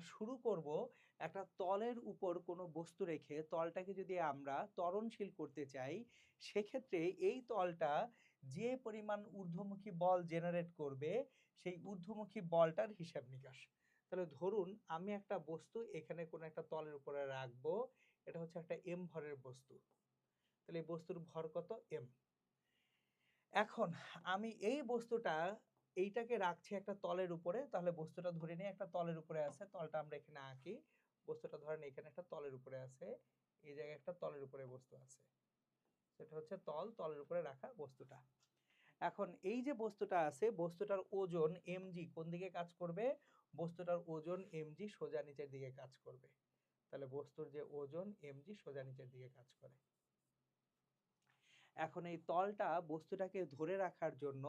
শুরু করব একটা তলের উপর কোনো বস্তু রেখে তলটাকে যদি আমরা ত্বরণশীল করতে চাই, সেক্ষেত্রে এই তলটা যে পরিমাণ ঊর্ধ্বমুখী বল জেনারেট করবে, সেই ঊর্ধ্বমুখী বলটার হিসাব নিকাশ। তাহলে ধরুন আমি একটা বস্তু এখানে কোনো একটা তলের উপরে রাখব, এটা হচ্ছে একটা এম ভরের বস্তু। তাহলে এই বস্তুর ভর কত? এম এখন আমি এই বস্তুটা এইটাকে রাখছি একটা তলের উপরে। তাহলে বস্তুটা ধরে নিয়ে একটা তলের উপরে আছে। তলটা আমরা এখানে আঁকি। বস্তুটা ধরেন এখানে একটা তলের উপরে আছে। এই জায়গায় একটা তলের উপরে বস্তু আছে। সেটা হচ্ছে তল। তলের উপরে রাখা বস্তুটা। এখন এই যে বস্তুটা আছে, বস্তুটার ওজন এমজি কোন দিকে কাজ করবে? বস্তুটার ওজন এমজি সোজা নিচের দিকে কাজ করবে। তাহলে বস্তুর যে ওজন এমজি সোজা নিচের দিকে কাজ করে। এখন এই তলটা বস্তুটাকে ধরে রাখার জন্য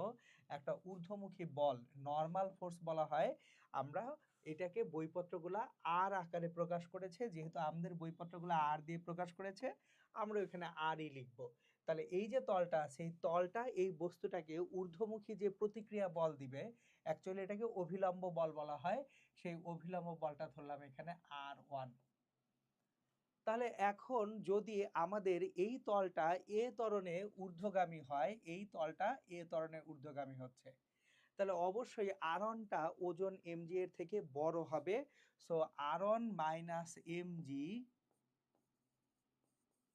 একটা ঊর্ধ্বমুখী বল নর্মাল ফোর্স বলা হয়। আমরা এটাকে বইপত্রগুলা আর আকারে প্রকাশ করেছে, যেহেতু আমাদের বইপত্রগুলো আর দিয়ে প্রকাশ করেছে, আমরা ওখানে আরই লিখব। তাহলে এই যে তলটা এই তলটা এই বস্তুটাকে ঊর্ধ্বমুখী যে প্রতিক্রিয়া বল দিবে অ্যাকচুয়ালি এটাকে অভিলম্ব বল বলা হয়, সেই অভিলম্ব বলটা ধরলাম এখানে আর ওয়ান তাহলে এখন যদি আমাদের এই তলটা এ ত্বরণে ঊর্ধ্বগামী হয়, এই তলটা এ ত্বরণে ঊর্ধ্বগামী হচ্ছে, তাহলে অবশ্যই আরনটা ওজন এমজি এর থেকে বড় হবে। So আরন minus M G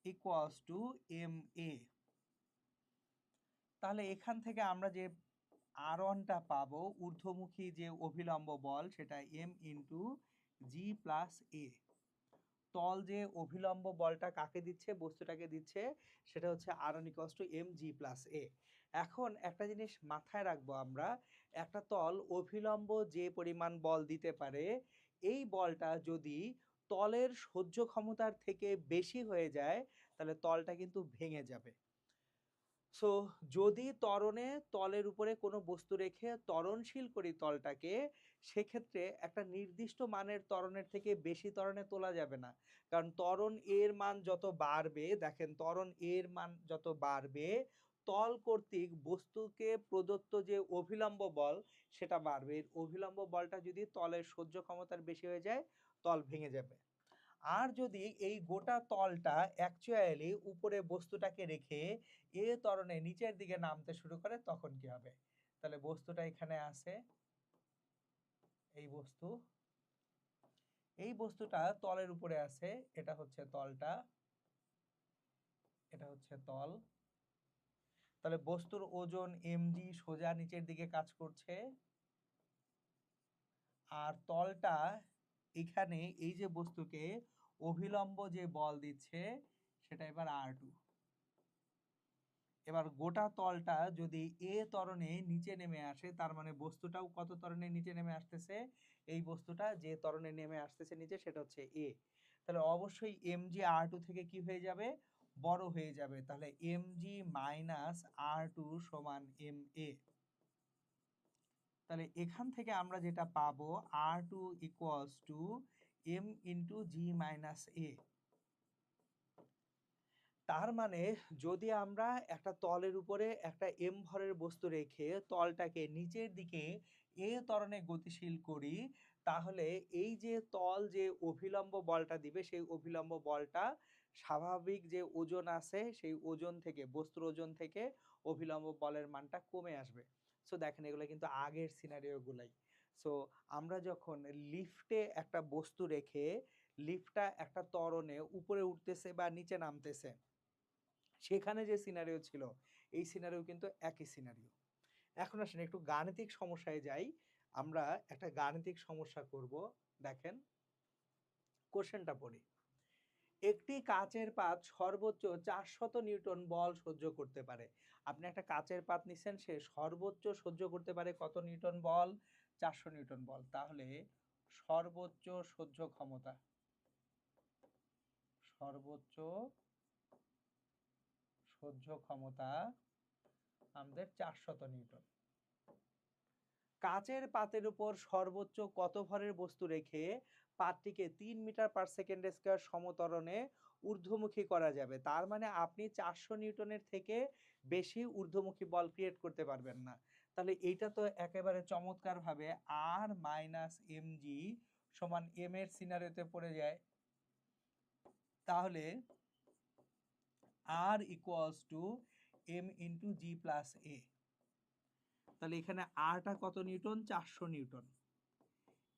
equals to M A তাহলে এখান থেকে আমরা যে আরনটা পাবো, ঊর্ধ্বমুখী যে অভিলম্ব বল, সেটা M into G plus A তল যে অভিলম্ব বলটা কাকে দিচ্ছে, বস্তুটাকে দিচ্ছে, সেটা হচ্ছে আরন x to M G plus A এখন একটা জিনিস মাথায় রাখব আমরা, একটা তল অভিলম্ব যে পরিমাণ বল দিতে পারে, এই বলটা যদি তলের সহ্য ক্ষমতার থেকে বেশি হয়ে যায়, তাহলে তলটা কিন্তু ভেঙে যাবে। সো যদি ত্বরণে তলের উপরে কোনো বস্তু রেখে ত্বরণশীল করি তলটাকে সেক্ষেত্রে একটা নির্দিষ্ট মানের ত্বরণের থেকে বেশি ত্বরণে তোলা যাবে না। কারণ ত্বরণ এর মান যত বাড়বে, দেখেন ত্বরণ এর মান যত বাড়বে, তল কর্তৃক বস্তুকে প্রদত্ত যে অভিলম্ব বল সেটা বাড়বে। এর অভিলম্ব বলটা যদি তলের সহ্য ক্ষমতার বেশি হয়ে যায়, তল ভেঙে যাবে। আর যদি এই গোটা তলটা অ্যাকচুয়ালি উপরে বস্তুটাকে রেখে এ ত্বরণে নিচের দিকে নামতে শুরু করে, তখন কি হবে? তাহলে বস্তুটা এখানে আছে। এই বস্তু, এই বস্তুটা তলের উপরে আছে, এটা হচ্ছে তলটা, এটা হচ্ছে তল। তাহলে বস্তুর ওজন এমজি সোজা নিচের দিকে কাজ করছে। আর তলটা এখানে এই যে বস্তুকে অভিলম্ব যে বল দিচ্ছে, সেটা এবার আর টু এবার গোটা তলটা যদি এ ত্বরণে নিচে নেমে আসে, তার মানে বস্তুটাও কত ত্বরণে নিচে নেমে আসতেছে? এই বস্তুটা যে ত্বরণে নেমে আসতেছে নিচে, সেটা হচ্ছে এ। তাহলে অবশ্যই এম জি আর টু থেকে কি হয়ে যাবে? বড় হয়ে যাবে। তাহলে M G minus R two সমান এম এ। তাহলে এখান থেকে আমরা যেটা পাবো, R two equals to M into G minus A. তার মানে যদি আমরা একটা তলের উপরে একটা এম ভরের বস্তু রেখে তলটাকে নিচের দিকে এ তরণে গতিশীল করি, তাহলে এই যে তল যে অভিলম্ব বলটা দিবে, সেই অভিলম্ব বলটা স্বাভাবিক যে ওজন আছে, সেই ওজন থেকে, বস্তুর ওজন থেকে অভিলম্ব বলের মানটা কমে আসবে। সো দেখেন এগুলো কিন্তু আগের সিনারিওগুলাই সো আমরা যখন লিফটে একটা বস্তু রেখে লিফটটা একটা তরণে উপরে উঠতেছে বা নিচে নামতেছে সেখানে যে সিনারিও ছিল, এই সিনারিও কিন্তু একই সিনারিও এখন আসেন, একটু গাণিতিক সমস্যায় যাই। আমরা একটা গাণিতিক সমস্যা করব, দেখেন। কোশ্চেনটা পড়ি। একটি কাচের পাত সর্বোচ্চ চারশত নিউটন বল সহ্য করতে পারে। আপনি একটা কাচের পাত নিচ্ছেন সে সর্বোচ্চ সহ্য করতে পারে কত নিউটন বল? চারশো নিউটন বল। তাহলে সর্বোচ্চ সহ্য ক্ষমতা, সর্বোচ্চ সহ্য ক্ষমতা আমাদের চারশত নিউটন। কাচের পাতের উপর সর্বোচ্চ কত ভরের বস্তু রেখে পাতটিকে তিন মিটার পার সেকেন্ড স্কোয়ার সমতরণে ঊর্ধ্বমুখী করা যাবে? তার মানে আপনি চারশো নিউটনের থেকে বেশি ঊর্ধ্বমুখী বল ক্রিয়েট করতে পারবেন না। তাহলে এইটা তো একেবারে চমৎকারভাবে আর মাইনাস এম জি সমান এম এর সিনারিওতে পড়ে যায়। তাহলে R equals to M into G plus A তাহলে এখানে আরটা কত নিউটন? চারশো নিউটন।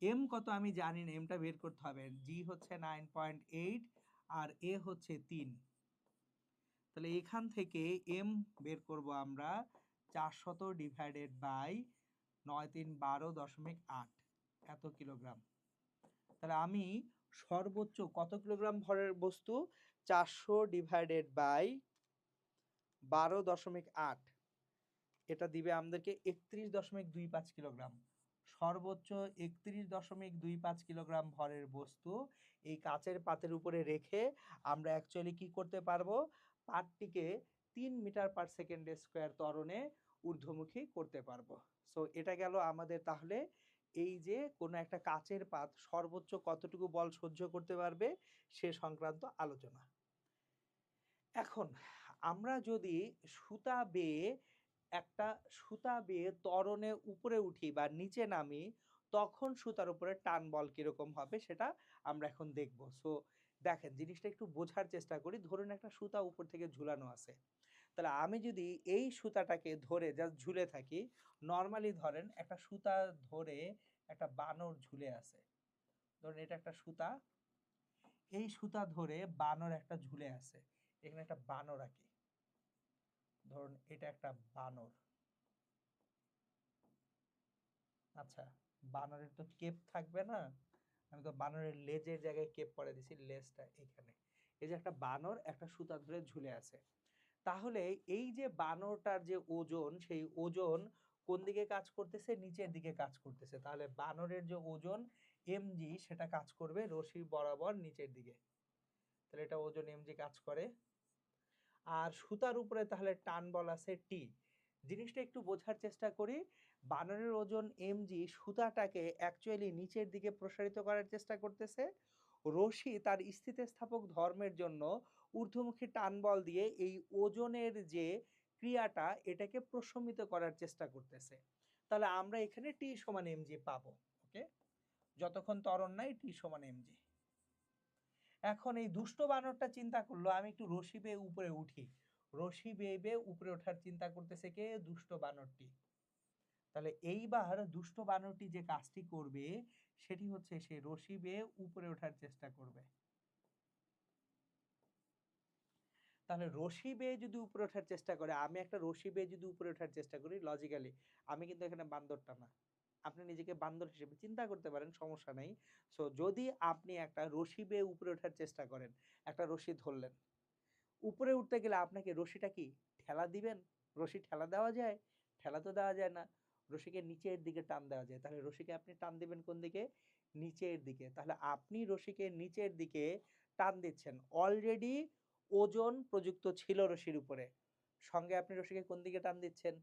এম কত আমি জানি না এমটা বের করতে হবে। জি হচ্ছে নাইন পয়েন্ট এইট আর এ হচ্ছে তিন। তাহলে এখান থেকে এম বের করব আমরা চারশত ডিভাইডেড বাই নয় তিন বারো দশমিক আট। এত কিলোগ্রাম। তাহলে আমি সর্বোচ্চ কত কিলোগ্রাম ভরের বস্তু? চারশো ডিভাইডেড বাই বারো দশমিক আট। এটা দিবে আমাদেরকে একত্রিশ দশমিক দুই পাঁচ কিলোগ্রাম। সর্বোচ্চ একত্রিশ দশমিক দুই পাঁচ কিলোগ্রাম ভরের বস্তু এই কাচের পাতের উপরে রেখে আমরা অ্যাকচুয়ালি কি করতে পারব? পাতটিকে তিন মিটার পার সেকেন্ডের স্কোয়ার ত্বরণে ঊর্ধ্বমুখী করতে পারব। সো এটা গেল আমাদের তাহলে এই যে, কোনো একটা কাচের পাত সর্বোচ্চ কতটুকু বল সহ্য করতে পারবে, সে সংক্রান্ত আলোচনা। এখন, আমরা যদি সুতা বেয়ে, একটা সুতা বেয়ে ত্বরণে উপরে উঠি বা নিচে নামি, তখন সুতার উপরে টান বল কীরকম হবে সেটা আমরা এখন দেখব। সো দেখেন, জিনিসটা একটু বোঝার চেষ্টা করি। ধরুন একটা সুতা উপর থেকে ঝুলানো আছে। তাহলে আমি যদি এই সুতাটাকে ধরে জাস্ট ঝুলে থাকি নর্মালি ধরেন একটা সুতা ধরে একটা বানর ঝুলে আছে। ধরুন এটা একটা সুতা, এই সুতা ধরে বানর একটা ঝুলে আছে। এখানে একটা বানর আঁকি। ধরুন এটা একটা বানর। আচ্ছা বানরের তো কেপ থাকবে না। আমি তো বানরের লেজের জায়গায় কেপ পরে দিছি, লেজটা এখানে। এই যে একটা বানর একটা সুতা ধরে ঝুলে আছে। তাহলে এই যে বানরটার যে ওজন, সেই ওজন কোন দিকে কাজ করতেছে? নিচের দিকে কাজ করতেছে। তাহলে বানরের যে ওজন, এমজি, সেটা কাজ করবে রশি বরাবর নিচের দিকে। তাহলে এটা ওজন এমজি কাজ করে। আর সুতার উপরে তাহলে টান বল আছে টি। জিনিসটা একটু বোঝার চেষ্টা করি, বানরের ওজন, এমজি, সুতাটাকে অ্যাকচুয়ালি নিচের দিকে প্রসারিত করার চেষ্টা করতেছে। রশি তার স্থিতিস্থাপক ধর্মের জন্য ঊর্ধ্বমুখী টান বল দিয়ে এই ওজনের যে ক্রিয়াটা, এটাকে প্রশমিত করার চেষ্টা করতেছে। তাহলে আমরা এখানে টি সমান এমজি পাবো, ওকে? যতক্ষণ ত্বরণ নাই, টি সমান এমজি এখন এই দুষ্ট বানরটা চিন্তা করল, আমি একটু রশি বেয়ে উপরে উঠি। রশি বেয়ে বেয়ে উপরে ওঠার চিন্তা করতেছে কে? দুষ্ট বানরটি। তাহলে এইবার দুষ্ট বানরটি যে কাজটি করবে সেটি হচ্ছে সে রশি বেয়ে উপরে ওঠার চেষ্টা করবে। তাহলে রশি বেয়ে যদি উপরে ওঠার চেষ্টা করে, আমি একটা রশি বেয়ে যদি উপরে ওঠার চেষ্টা করি লজিক্যালি আমি কিন্তু এখানে বান্দরটা না। আপনি নিজেকে বান্দর হিসেবে চিন্তা করতে পারেন, সমস্যা নেই। সো যদি আপনি একটা রশি বেয়ে উপরে ওঠার চেষ্টা করেন, একটা রশি ধরলেন, উপরে উঠতে গেলে আপনাকে রশিটা কি, ঠেলা দিবেন? রশি ঠেলা দেওয়া যায়? ঠেলা তো দেওয়া যায় না। রশিকে নিচের দিকে টান দেওয়া যায়। তাহলে রশিকে আপনি টান দিবেন কোন দিকে? নিচের দিকে। তাহলে আপনি রশিকে নিচের দিকে টান দিচ্ছেন। অলরেডি ওজন প্রযুক্ত ছিল রশির উপরে। সঙ্গে আপনি রশিকে কোন দিকে টান দিচ্ছেন?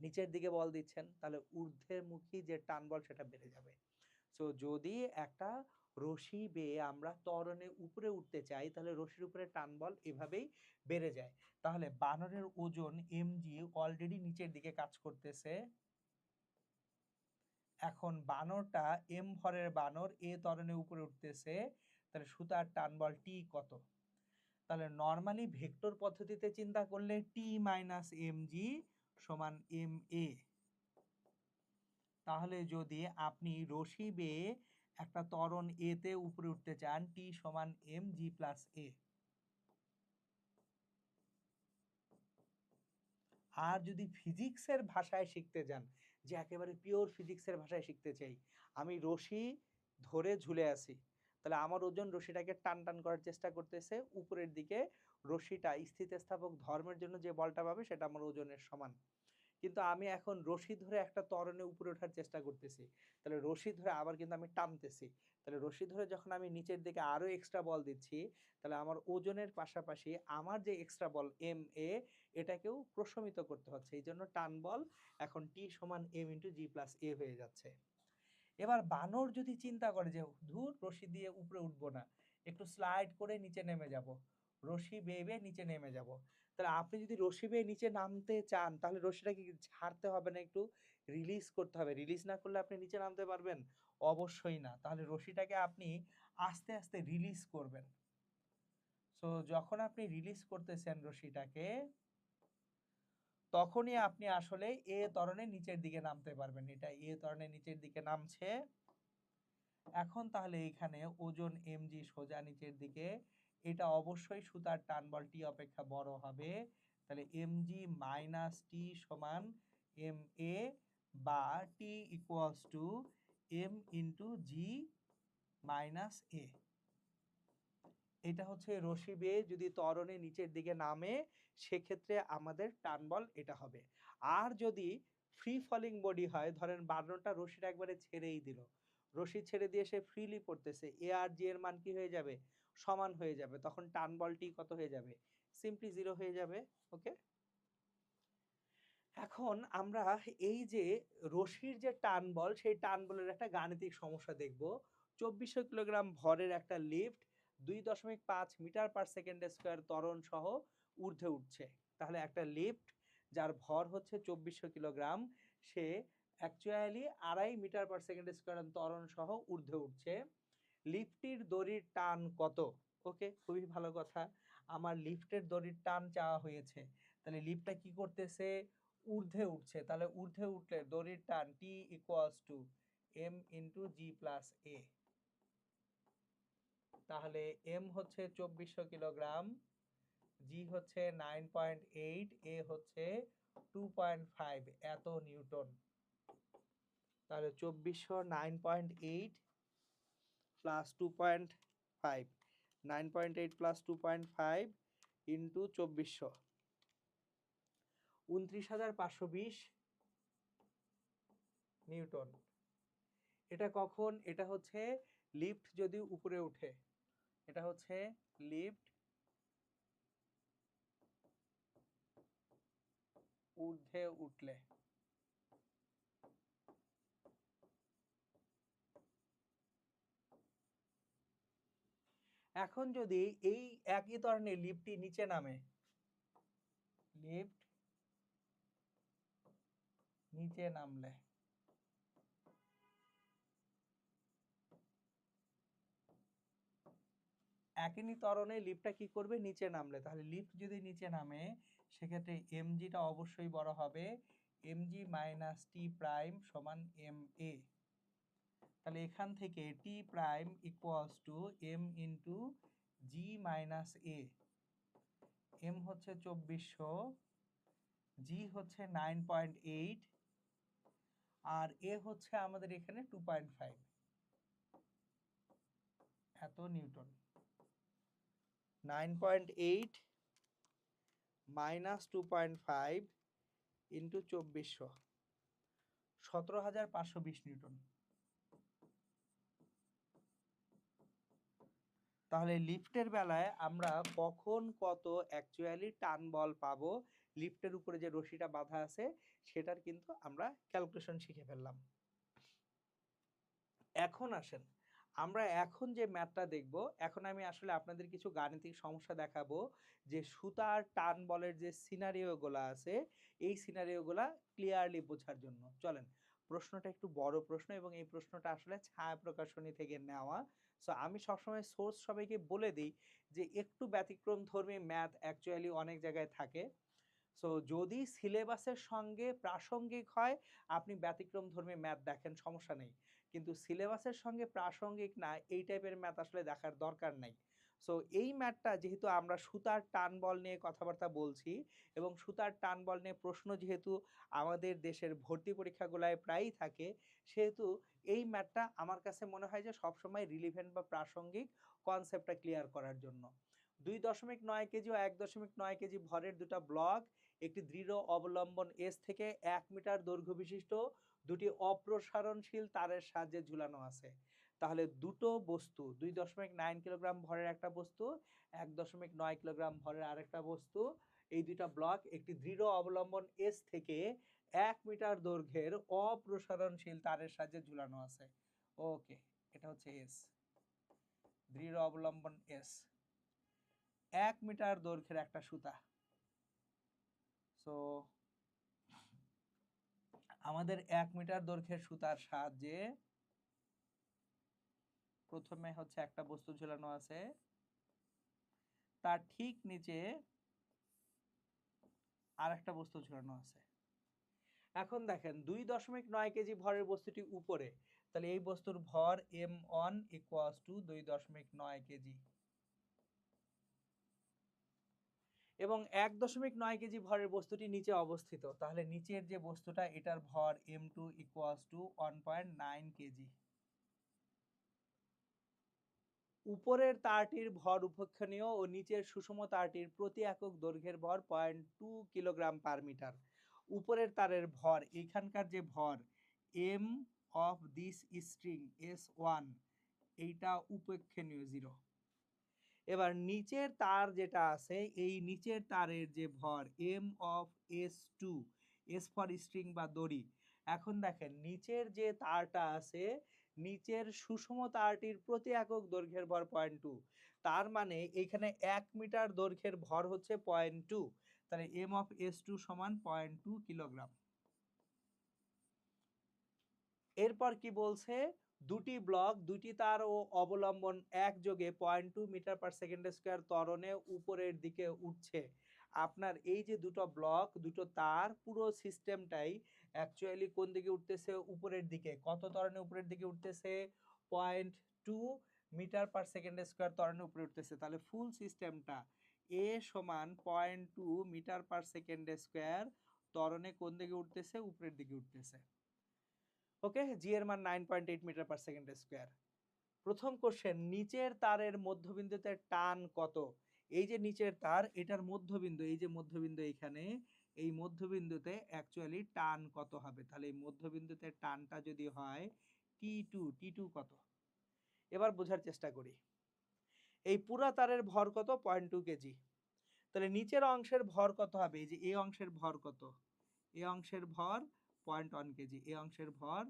নিচের দিকে বল দিচ্ছেন। তাহলে ঊর্ধ্বের মুখী যে টান বল সেটা বেড়ে যাবে। সো যদি একটা রশি বেয়ে আমরা ত্বরণে উপরে উঠতে চাই, তাহলে রশির উপরে টান বল এভাবেই বেড়ে যায়। তাহলে বানরের ওজন এমজি অলরেডি নিচের দিকে কাজ করতেছে। এখন বানরটা এম ভরের বানর এ ত্বরণে উপরে উঠতেছে, তাহলে সুতার টান বল টি কত? তাহলে নর্মালি ভেক্টর পদ্ধতিতে চিন্তা করলে টি মাইনাস এম জি সমান এম এ তাহলে যদি আপনি রশি বেয়ে একটা ত্বরণ এতে উপরে উঠতে চান টি সমান এম জি প্লাস এ আর যদি ফিজিক্সের ভাষায় শিখতে যান, যে একেবারে পিওর ফিজিক্সের ভাষায় শিখতে চাই, আমি রশি ধরে ঝুলে আসি তাহলে আমার ওজন রশিটাকে টান টান করার চেষ্টা করতেছে। উপরের দিকে রশিটা স্থিতিস্থাপক ধর্মের জন্য যে বলটা পাবে, সেটা আমার ওজনের সমান। কিন্তু আমি এখন রশি ধরে একটা ত্বরণে উপরে ওঠার চেষ্টা করতেছি। তাহলে রশি ধরে আবার কিন্তু আমি টানতেছি। তাহলে রশি ধরে যখন আমি নিচের দিকে আরও এক্সট্রা বল দিচ্ছি, তাহলে আমার ওজনের পাশাপাশি আমার যে এক্সট্রা বল এম এ এটাকেও প্রশমিত করতে হচ্ছে। এই জন্য টান বল এখন টি সমান M into G plus A হয়ে যাচ্ছে। এবার বানর যদি চিন্তা করে যে, ধূর, রশি দিয়ে উপরে উঠবো না, একটু স্লাইড করে নিচে নেমে যাব। রশি বেয়ে বেয়ে নিচে নেমে যাব। তাহলে আপনি যদি রশি বেয়ে নিচে নামতে চান, তাহলে রশিটাকে ছাড়তে হবে না একটু রিলিজ করতে হবে? রিলিজ না করলে আপনি নিচে নামতে পারবেন? অবশ্যই না। তাহলে রশিটাকে আপনি আস্তে আস্তে রিলিজ করবেন। সো যখন আপনি রিলিজ করতেছেন রশিটাকে, তখনই আপনি আসলে এ ত্বরণের নিচের দিকে নামতে পারবেন। এটা এ ত্বরণের নিচের দিকে নামছে। এখন তাহলে এখানে ওজন এমজি সোজা নিচের দিকে এটা অবশ্যই সুতার টান বল টি অপেক্ষা বড় হবে। তাহলে এমজি মাইনাস টি সমান এম এ বা T equals to M into G minus A এটা হচ্ছে রশি বেয়ে যদি ত্বরণে নিচের দিকে নামে, সেক্ষেত্রে আমাদের টান বল এটা হবে। আর যদি ফ্রি ফলিং বডি হয়, ধরেন বারোটা রশিটা একবারে ছেড়েই দিল। রশি ছেড়ে দিয়ে সে ফ্রিলি পড়তেছে। এ আর জি এর মান কি হয়ে যাবে? সমান হয়ে যাবে। তখন টান বলটি কত হয়ে যাবে? সিম্পলি জিরো হয়ে যাবে ওকে এখন আমরা এই যে রশির যে টান বল সেই টান বলের একটা গাণিতিক সমস্যা দেখব। চব্বিশশো কিলোগ্রাম ভরের একটা লিফট দুই দশমিক পাঁচ মিটার পার সেকেন্ড স্কোয়ার ত্বরণ সহ ঊর্ধ্বে উঠছে। তাহলে একটা লিফট যার ভর হচ্ছে চব্বিশশো কিলোগ্রাম, সে অ্যাকচুয়ালি আড়াই মিটার পার সেকেন্ড স্কোয়ার ত্বরণ সহ ঊর্ধ্বে উঠছে। লিফটটির দড়ির টান কত? ওকে, খুবই ভালো কথা। আমার লিফটের দড়ির টান চাওয়া হয়েছে। তাহলে লিফটটা কি করতেছে? ঊর্ধ্বে উঠছে। তাহলে ঊর্ধ্বে উঠলে দড়ির টান T equals to M into G plus A তাহলে এম হচ্ছে চব্বিশশো কিলোগ্রাম জি হচ্ছে নাইন পয়েন্ট এইট এ হচ্ছে টু পয়েন্ট ফাইভ এত নিউটন। তাহলে চব্বিশশো nine point eight plus two point five nine point eight plus two point five into চব্বিশশো উনত্রিশ হাজার পাঁচশো বিশ নিউটন এটা কখন? এটা হচ্ছে লিফট যদি উপরে উঠে এটা হচ্ছে লিফট ঊর্ধ্বে উঠলে। এখন যদি এই একই ধরনের লিফটটি নিচে নামে, লিফট নিচে নামলে, একই ত্বরণে লিফটটা কি করবে? নিচে নামলে। তাহলে লিফট যদি নিচে নামে, সেক্ষেত্রে এমজিটা অবশ্যই বড় হবে M G minus T prime সমান এম এ তাহলে এখান থেকে T prime equals to M into G minus A M হচ্ছে চব্বিশশো জি হচ্ছে নাইন পয়েন্ট এইট আর এ হচ্ছে আমাদের এখানে টু পয়েন্ট ফাইভ এত Newton. Nine point eight minus two point five into চব্বিশশো। সতেরো হাজার পাঁচশো বিশ নিউটন। তাহলে লিফটের বেলায় আমরা কখন কত অ্যাকচুয়ালি টান বল পাবো? লিফটের উপরে যে রশিটা বাঁধা আছে, সেটার কিন্তু আমরা ক্যালকুলেশন শিখে ফেললাম। এখন আসেন, আমরা এখন যে ম্যাথটা দেখব, এখন আমি আসলে আপনাদের কিছু গাণিতিক সমস্যা দেখাবো যে সুতার টান বলের যে সিনারিওগুলো আছে, এই সিনারিওগুলো ক্লিয়ারলি বোঝার জন্য। চলেন প্রশ্নটা একটু বড় প্রশ্ন এবং এই প্রশ্নটা আসলে ছায়া প্রকাশনী থেকে নেওয়া। সো আমি সবসময় সোর্স সবাইকে বলে দিই যে, একটু ব্যতিক্রম ধর্মী ম্যাথ অ্যাকচুয়ালি অনেক জায়গায় থাকে। সো যদি সিলেবাসের সঙ্গে প্রাসঙ্গিক হয়, আপনি ব্যতিক্রম ধর্মী ম্যাথ দেখেন, সমস্যা নেই। কিন্তু সিলেবাসের সঙ্গে প্রাসঙ্গিক না, এই টাইপের ম্যাথ আসলে দেখার দরকার নাই। সো এই ম্যাথটা যেহেতু আমরা সুতার টান বল নিয়ে কথাবার্তা বলছি এবং সুতার টান বল নিয়ে প্রশ্ন যেহেতু আমাদের দেশের ভর্তি পরীক্ষাগুলায় প্রায়ই থাকে, সেহেতু এই ম্যাথটা আমার কাছে মনে হয় যে সবসময় রিলিভেন্ট বা প্রাসঙ্গিক কনসেপ্টটা ক্লিয়ার করার জন্য। দুই দশমিক নয় কেজি ও এক দশমিক নয় কেজি ভরের দুটা ব্লক একটি দৃঢ় অবলম্বন এস থেকে এক মিটার দৈর্ঘ্য বিশিষ্ট, দুটি অপ্রসারণশীল তারের সাহায্যে ঝুলানো আছে। তাহলে দুটো বস্তু, দুই দশমিক নাইন কিলোগ্রাম ভরের একটা বস্তু, এক দশমিক নয় কিলোগ্রাম ভরের আরেকটা বস্তু, এই দুইটা ব্লক একটি দৃঢ় অবলম্বন এস থেকে এক মিটার দৈর্ঘ্যের অপ্রসারণশীল তারের সাহায্যে ঝুলানো আছে। ওকে এটা হচ্ছে এস দৃঢ় অবলম্বন এস এক মিটার দৈর্ঘ্যের একটা সুতা। সো আমাদের এক মিটার দৈর্ঘ্যের সুতার সাহায্যে প্রথমে হচ্ছে একটা বস্তু ঝুলানো আছে। তার ঠিক নিচে আর একটা বস্তু ঝুলানো আছে। এখন দেখেন, দুই দশমিক নয় কেজি ভরের বস্তুটি উপরে, তাহলে এই বস্তুর ভর এম ওয়ান ইকুয়ালস টু দুই দশমিক নয় কেজি। এবং এক দশমিক নয় কেজি ভরের বস্তুটি নিচে অবস্থিত, তাহলে নিচের যে বস্তুটা, এটার ভর M two equals to one point nine KG. উপরের তারটির ভর উপেক্ষণীয় ও নিচের সুষম তারটির প্রতি একক দৈর্ঘ্যের ভর point two kilogram per metre উপরের তারের ভর এখানকার যে ভর M of this string S one এইটা উপেক্ষণীয় জিরো এবার নিচের তার যেটা আছে, এই নিচের তারের যে ভর M of S two S for string বা দড়ি, এখন দেখেন, নিচের যে তারটা আছে নিচের সুষম তারটির প্রতি একক দৈর্ঘ্যের ভর পয়েন্ট টু তার মানে এখানে এক মিটার দৈর্ঘ্যের ভর হচ্ছে পয়েন্ট টু তাহলে এম অফ এস টু সমান পয়েন্ট টু কিলোগ্রাম এরপর কি বলছে? দুটি ব্লক দুটি তার ও অবলম্বন একযোগে point two metre per second square ত্বরণে উপরের দিকে উঠছে। আপনার এই যে দুটো ব্লক দুটো তার, পুরো সিস্টেমটাই অ্যাকচুয়ালি কোন দিকে উঠতেছে? উপরের দিকে। কত ত্বরণে উপরের দিকে উঠতেছে? Point two metre per second square ত্বরণে উপরে উঠতেছে। তাহলে ফুল সিস্টেমটা এ সমান point two metre per second square ত্বরণে কোন দিকে উঠতেছে? উপরের দিকে উঠতেছে। ওকে জি এর মান nine point eight metre per second square প্রথম কোশ্চেন নিচের তারের মধ্যবিন্দুতে টান কত? এই যে নিচের তার, এটার মধ্যবিন্দু, এই যে মধ্যবিন্দু এখানে, এই মধ্যবিন্দুতে অ্যাকচুয়ালি টান কত হবে? তাহলে এই মধ্যবিন্দুতে টানটা যদি হয় টি টু টি টু কত? এবার বোঝার চেষ্টা করি। এই পুরা তারের ভর কত? পয়েন্ট টু কেজি তাহলে নিচের অংশের ভর কত হবে? এই যে এই অংশের ভর কত? এই অংশের ভর পয়েন্ট ওয়ান কেজি এই অংশের ভর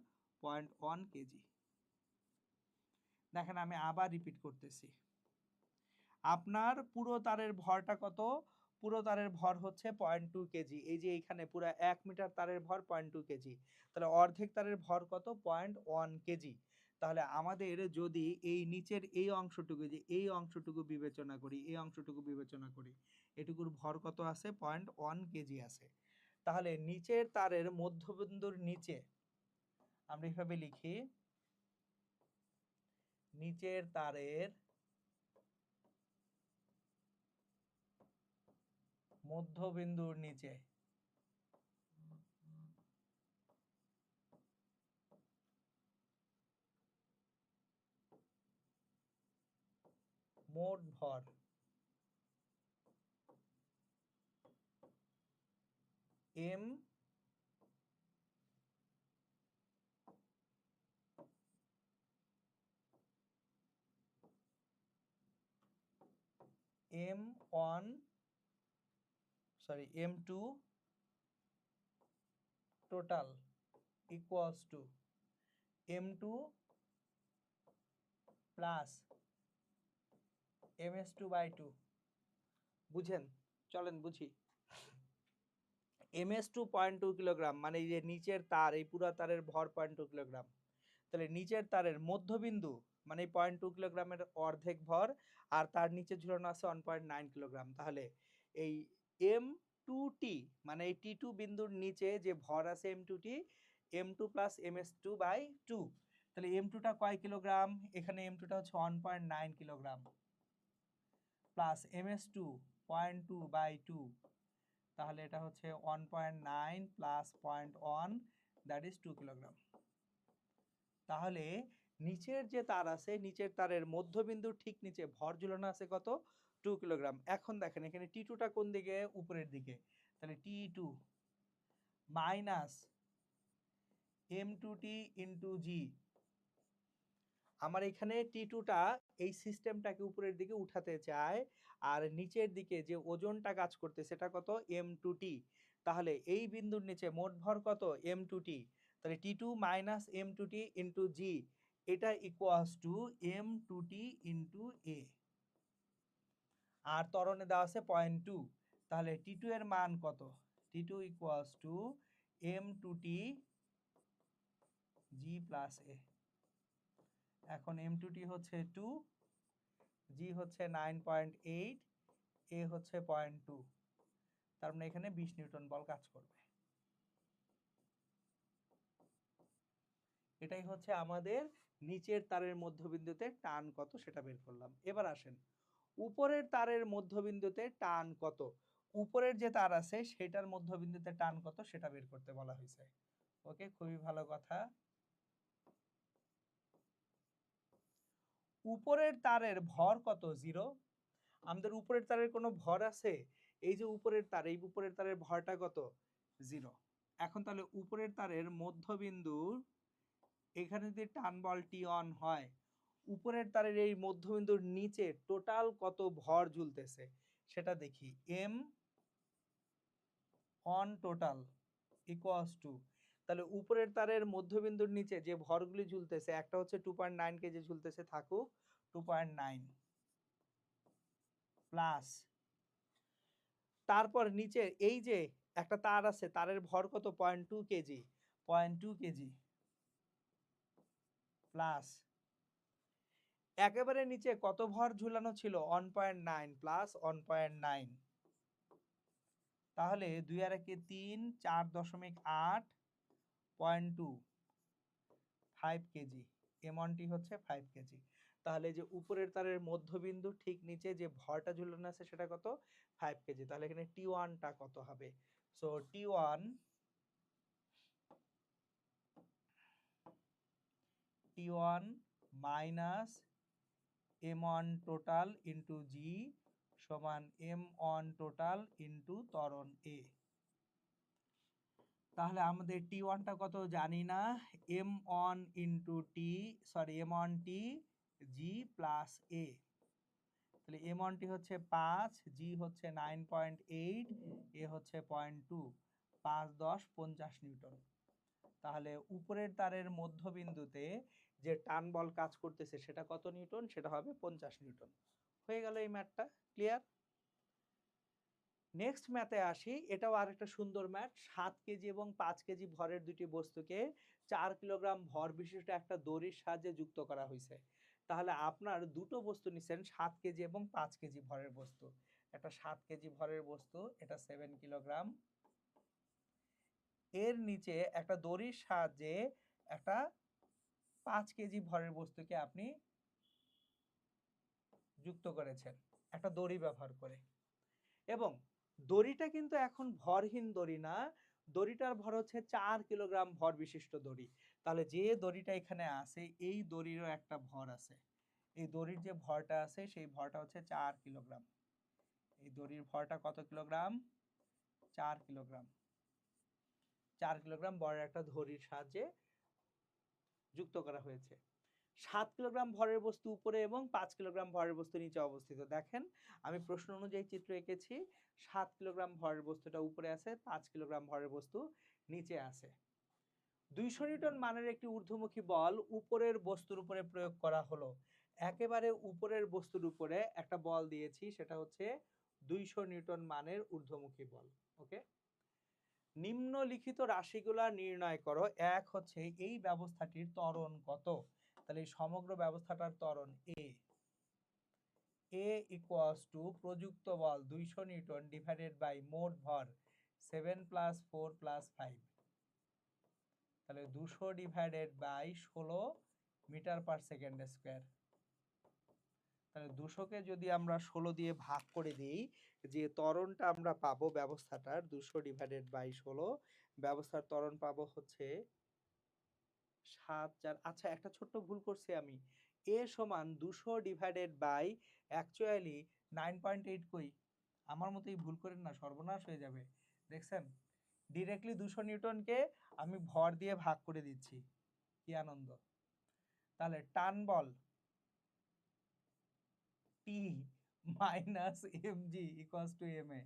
পয়েন্ট ওয়ান কেজি দেখেন আমি আবার রিপিট করতেছি। আপনার পুরো তারের ভরটা কত? পুরো তারের ভর হচ্ছে পয়েন্ট টু কেজি। এই যে এইখানে পুরো এক মিটার তারের ভর পয়েন্ট টু কেজি। তাহলে অর্ধেক তারের ভর কত? Point one KG. তাহলে আমাদের যদি এই নিচের এই অংশটুকু যে এই অংশটুকু বিবেচনা করি, এই অংশটুকু বিবেচনা করি, এটুকুর ভর কত আছে? পয়েন্ট ওয়ান কেজি আছে। তাহলে নিচের তারের মধ্যবিন্দুর নিচে, আমরা এভাবে লিখি, নিচের তারের মধ্যবিন্দুর নিচে। মোট ভর। M M one sorry M two total equals to M two plus M S two by two বুঝেন? চলেন বুঝি। M S two point two kilogram মানে এই যে নিচের তার, এই পুরা তারের ভর পয়েন্ট টু কিলোগ্রাম তাহলে নিচের তারের মধ্যবিন্দু মানে এই পয়েন্ট টু কিলোগ্রামের অর্ধেক ভর, আর তার নিচে ঝুলানো আছে ওয়ান পয়েন্ট নাইন কিলোগ্রাম তাহলে এই এম টু টি মানে এই টি টু বিন্দুর নিচে যে ভর আছে M two T M two plus M S two by two তাহলে এম টুটা কয় কিলোগ্রাম? এখানে এম টুটা হচ্ছে one point nine kilogram plus M S two point two by two তাহলে এটা হচ্ছে one point nine plus point one that is two kilogram. তাহলে নিচের যে তার আছে, নিচের তারের মধ্যবিন্দুর ঠিক নিচে, ভর ঝুলানো আছে কত? টু কিলোগ্রাম এখন দেখেন, এখানে টি টুটা কোন দিকে? উপরের দিকে। তাহলে T two minus M two T into G আমার এখানে টি টুটা এই সিস্টেমটাকে উপরের দিকে উঠাতে চায় আর নিচের দিকে যে ওজনটা কাজ করতে, সেটা কত? এম টু টি তাহলে এই বিন্দুর নিচে মোট ভর কত? এম টু টি তাহলে T two minus M two T into G এটা equals to M two T into A আর ত্বরণে দেওয়া আছে পয়েন্ট টু তাহলে টি টু এর মান কত? T two equals to M two T G plus A এখন এম টু টি হচ্ছে টু জি হচ্ছে নাইন পয়েন্ট এইট এ হচ্ছে পয়েন্ট টু তার মানে এখানে বিশ নিউটন বল কাজ করবে। এটাই হচ্ছে আমাদের নিচের তারের মধ্যবিন্দুতে টান কত সেটা বের করলাম। এবার আসেন উপরের তারের মধ্যবিন্দুতে টান কত? উপরের যে তার আছে, সেটার মধ্যবিন্দুতে টান কত? সেটা বের করতে বলা হয়েছে ওকে, খুবই ভালো কথা। উপরের তারের ভর কত? জিরো। আমাদের উপরের তারের কোনো ভর আছে? এই যে উপরের তার, এই উপরের তারের ভরটা কত? জিরো। এখন তাহলে উপরের তারের মধ্যবিন্দু এখানে যদি টান বলটি অন হয় উপরের তারের এই মধ্যবিন্দুর নিচে টোটাল কত ভর ঝুলতেছে? সেটা দেখি। M on total equals to তাহলে উপরের তারের মধ্যবিন্দুর নিচে যে ভরগুলি ঝুলতেছে, একটা হচ্ছে টু পয়েন্ট নাইন কেজি ঝুলতেছে থাকুক টু পয়েন্ট নাইন প্লাস তারপর নিচে এই যে একটা তার আছে, তারের ভর কত? Point two KG point two KG plus একেবারে নিচে কত ভর ঝুলানো ছিল? One point nine plus one point nine তাহলে দুই আর একে তিন, চার দশমিক আট পয়েন্ট টু ফাইভ কেজি এমনটি হচ্ছে ফাইভ কেজি তাহলে যে উপরের তারের মধ্যবিন্দু ঠিক নিচে যে ভরটা ঝুলানো আছে সেটা কত? ফাইভ কেজি তাহলে এখানে টি ওয়ানটা কত হবে? So T one T one minus M one total into G সমান এম ওয়ান টোটাল ইন্টু ত্বরণ এ তাহলে আমাদের টি ওয়ানটা কত জানি না? M one into T sorry M one T G plus A তাহলে এম ওয়ানটি হচ্ছে পাঁচ জি হচ্ছে নাইন পয়েন্ট এইট এ হচ্ছে পয়েন্ট টু পাঁচ, দশ, পঞ্চাশ নিউটন। তাহলে উপরের তারের মধ্যবিন্দুতে যে টান বল কাজ করতেছে সেটা কত নিউটন? সেটা হবে পঞ্চাশ নিউটন। হয়ে গেল এই ম্যাথটা, ক্লিয়ার? নেক্সট ম্যাথে আসি, এটাও আরেকটা সুন্দর ম্যাথ। সাত কেজি এবং পাঁচ কেজি ভরের দুটি বস্তুকে চার কিলোগ্রাম ভর বিশিষ্ট একটা দড়ির সাহায্যে যুক্ত করা হয়েছে। তাহলে আপনার দুটো বস্তু নিচ্ছেন সাত কেজি এবং পাঁচ কেজি ভরের বস্তু। একটা সাত কেজি ভরের বস্তু, এটা সেভেন কিলোগ্রাম। এর নিচে একটা দড়ির সাহায্যে একটা পাঁচ কেজি ভরের বস্তুকে আপনি যুক্ত করেছেন, একটা দড়ি ব্যবহার করে। এবং দড়িটা কিন্তু এখন ভরহীন দড়ি না, দড়িটার ভর হচ্ছে চার কিলোগ্রাম ভর বিশিষ্ট দড়ি। তাহলে যে দড়িটা এখানে আছে, এই দড়িরও একটা ভর আছে। এই দড়ির যে ভরটা আছে, সেই ভরটা হচ্ছে চার কিলোগ্রাম। এই দড়ির ভরটা কত কিলোগ্রাম? চার কিলোগ্রাম। চার কিলোগ্রাম বড় একটা দড়ির সাহায্যে যুক্ত করা হয়েছে। সাত কিলোগ্রাম ভরের বস্তু উপরে এবং পাঁচ কিলোগ্রাম ভরের বস্তু নিচে অবস্থিত। দেখেন, আমি প্রশ্ন অনুযায়ী চিত্র এঁকেছি। সাত কিলোগ্রাম ভরের বস্তুটা উপরে আছে, পাঁচ কিলোগ্রাম ভরের বস্তু নিচে আছে। দুইশো নিউটন মানের একটি ঊর্ধ্বমুখী বল উপরের বস্তুর উপরে প্রয়োগ করা হলো। একেবারে উপরের বস্তুর উপরে একটা বল দিয়েছি, সেটা হচ্ছে দুইশো নিউটন মানের ঊর্ধ্বমুখী বল, ওকে? নিম্নলিখিত রাশিগুলা নির্ণয় করো। এক হচ্ছে এই ব্যবস্থাটির ত্বরণ কত? তাহলে এই সমগ্র ব্যবস্থাটার ত্বরণ এ এ ইকুয়ালস টু প্রযুক্ত বল দুইশো নিউটন ডিভাইডেড বাই মোট ভর seven plus four plus five তাহলে দুশো ডিভাইডেড বাই ষোলো মিটার পার সেকেন্ড স্কোয়ার তাহলে দুশোকে যদি আমরা ষোলো দিয়ে ভাগ করে দিই, যে ত্বরণটা আমরা পাবো ব্যবস্থাটার, দুশো ডিভাইডেড বাই ষোলো, ব্যবস্থার ত্বরণ পাবো হচ্ছে সাত চার আচ্ছা একটা ছোট্ট ভুল করছি আমি। এ সমান দুশো divided by actually nine point eight কই? আমার মতোই ভুল করেন না, সর্বনাশ হয়ে যাবে। দেখছেন? ডিরেক্টলি দুশো নিউটনকে আমি ভর দিয়ে ভাগ করে দিচ্ছি। কি আনন্দ। তাহলে টান বল। T minus M G equals to M A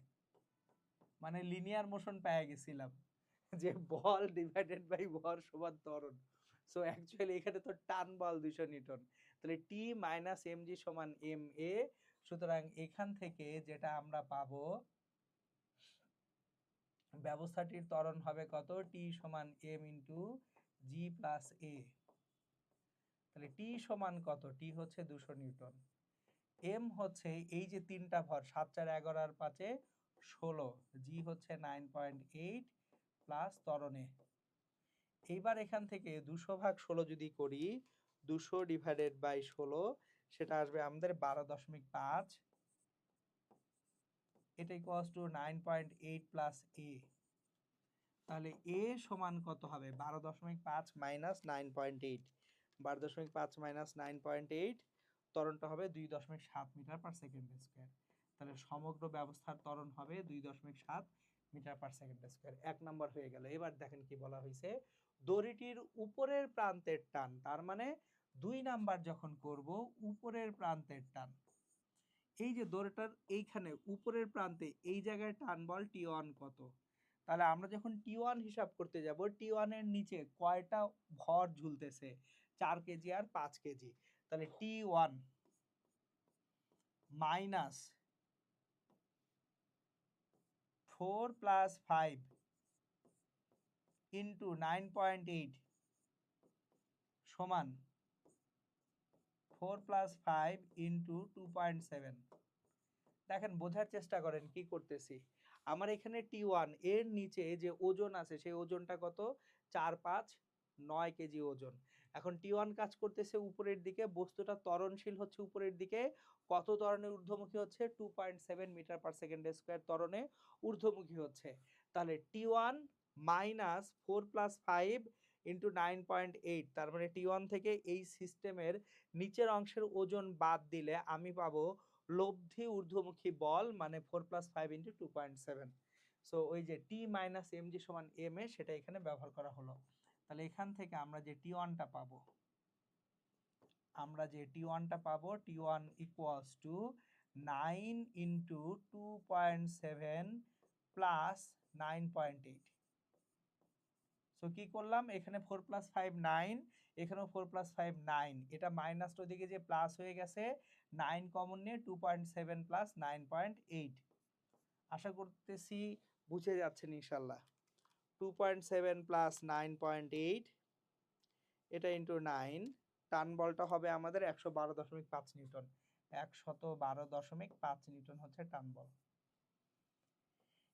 মানে লিনিয়ার মোশন পেয়ে গেছিলাম। যে বল ডিভাইডেড বাই ভর সমান ত্বরণ। সো অ্যাকচুয়ালি এখানে তো টান বল দুইশো নিউটন। তাহলে টি মাইনাস এম জি সমান এম এ সুতরাং এখান থেকে যেটা আমরা পাবো, ব্যবস্থাটির ত্বরণ হবে কত? টি সমান M into G plus A তাহলে টি সমান কত? টি হচ্ছে দুশো নিউটন। এম হচ্ছে এই যে তিনটা ভর, সাত, চার, এগারো আর পাঁচে ষোলো। জি হচ্ছে নাইন পয়েন্ট এইট প্লাস ত্বরণে। এইবার এখান থেকে দুশো ভাগ ষোলো যদি করি, দুশো ডিভাইডেড বাই ষোলো, সেটা আসবে আমাদের বারো দশমিক পাঁচ। এটা equals to nine point eight plus A তাহলে এ সমান কত হবে? বারো দশমিক পাঁচ মাইনাস নাইন পয়েন্ট এইট বারো দশমিক পাঁচ মাইনাস নাইন পয়েন্ট এইট ত্বরণটা হবে দুই দশমিক সাত মিটার পার সেকেন্ড স্কোয়ার তাহলে সমগ্র ব্যবস্থার ত্বরণ হবে দুই দশমিক সাত মিটার পার সেকেন্ড স্কোয়ার এক নম্বর হয়ে গেল। এবার দেখেন কি বলা হয়েছে। দড়িটির উপরের প্রান্তের টান, তার মানে দুই নাম্বার যখন করব উপরের প্রান্তের টান। এই যে দড়িটার এইখানে উপরের প্রান্তে এই জায়গায় টান বল টি ওয়ান কত? তাহলে আমরা যখন টি ওয়ান হিসাব করতে যাব টি ওয়ানের নিচে কয়টা ভর ঝুলতেছে? চার কেজি আর পাঁচ কেজি। তাহলে T one minus four plus five into nine point eight সমান four plus five into two point seven দেখেন, বোঝার চেষ্টা করেন কি করতেছি। আমার এখানে টি ওয়ানের নিচে যে ওজন আছে, সেই ওজনটা কত? চার পাঁচ, নয় কেজি ওজন। এখন টি ওয়ান কাজ করতেছে উপরের দিকে, বস্তুটা ত্বরণশীল হচ্ছে উপরের দিকে। কত ত্বরণে ঊর্ধ্বমুখী হচ্ছে? Two point seven metre per second square ত্বরণে ঊর্ধ্বমুখী হচ্ছে। তাহলে T one minus four plus five into nine point eight তার মানে টি ওয়ান থেকে এই সিস্টেমের নিচের অংশের ওজন বাদ দিলে আমি পাবো লব্ধি ঊর্ধ্বমুখী বল মানে four plus five into two point seven so ওই যে টি মাইনাস এম জি সমান এম এ সেটা এখানে ব্যবহার করা হলো। তাহলে এখান থেকে আমরা যে টি ওয়ানটা পাবো, আমরা যে টি ওয়ানটা পাবো T one equals to nine into two point seven plus nine point eight so কি করলাম? এখানে ফোর প্লাস ফাইভ নাইন এখানেও ফোর প্লাস ফাইভ নাইন এটা মাইনাস ওদিকে যে প্লাস হয়ে গেছে নাইন কমন নিয়ে two point seven plus nine point eight আশা করতেছি বুঝে যাচ্ছেন ইনশাল্লাহ। Two point seven plus nine point eight এটা ইন্টু নাইন টান বলটা হবে আমাদের একশো বারো দশমিক পাঁচ নিউটন। একশত বারো দশমিক পাঁচ নিউটন হচ্ছে টান বল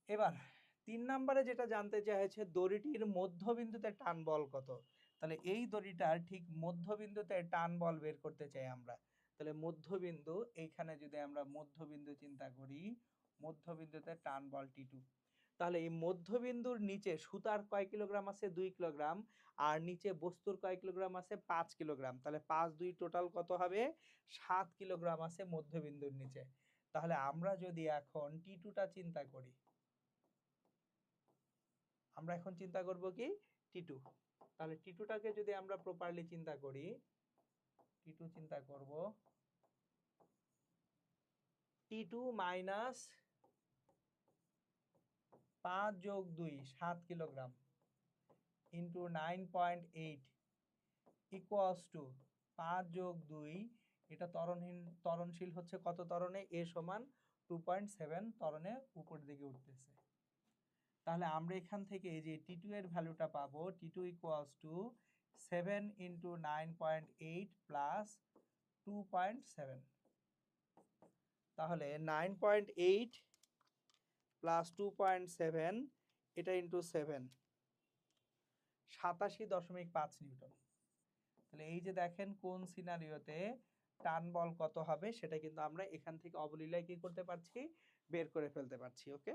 এবার, তিন নম্বরে যেটা জানতে চাইছে, দড়িটির মধ্যবিন্দুতে টান বল কত? তাহলে এই দড়িটার ঠিক মধ্যবিন্দুতে টান বল বের করতে চাই আমরা। তাহলে মধ্যবিন্দু, এইখানে যদি আমরা মধ্যবিন্দু চিন্তা করি, মধ্যবিন্দুতে টান বল টি টু তাহলে এই মধ্যবিন্দুর নিচে সুতার কয় কিলোগ্রাম আছে? দুই কিলোগ্রাম। আর নিচে বস্তুর কয় কিলোগ্রাম আছে? পাঁচ কিলোগ্রাম। তাহলে পাঁচ, দুই টোটাল কত হবে? সাত কিলোগ্রাম আছে মধ্যবিন্দুর নিচে। তাহলে আমরা যদি এখন টি টুটা চিন্তা করি, আমরা এখন চিন্তা করব কি? টি তাহলে টি টুটাকে যদি আমরা প্রপারলি চিন্তা করি টু চিন্তা করব। টি টু মাইনাস পাঁচ যোগ দুই, সাত kilogram. Into nine point eight equals to পাঁচ যোগ দুই, এটা ত্বরণহীন তরণশীল হচ্ছে কত তরণে এ সমান টু পয়েন্ট সেভেন ত্বরণে উপর দিকে উঠতেছে। তাহলে আমরা এখান থেকে এই যে টি টু এর ভ্যালুটা পাবো T two equals to seven into nine point eight plus two point seven তাহলে nine point eight plus two point seven এটা ইন্টু সেভেন সাতাশি দশমিক পাঁচ নিউটন। তাহলে এই যে দেখেন কোন সিনারিওতে টান বল কত হবে, সেটা কিন্তু আমরা এখান থেকে অবলীলায় কি করতে পারছি? বের করে ফেলতে পারছি ওকে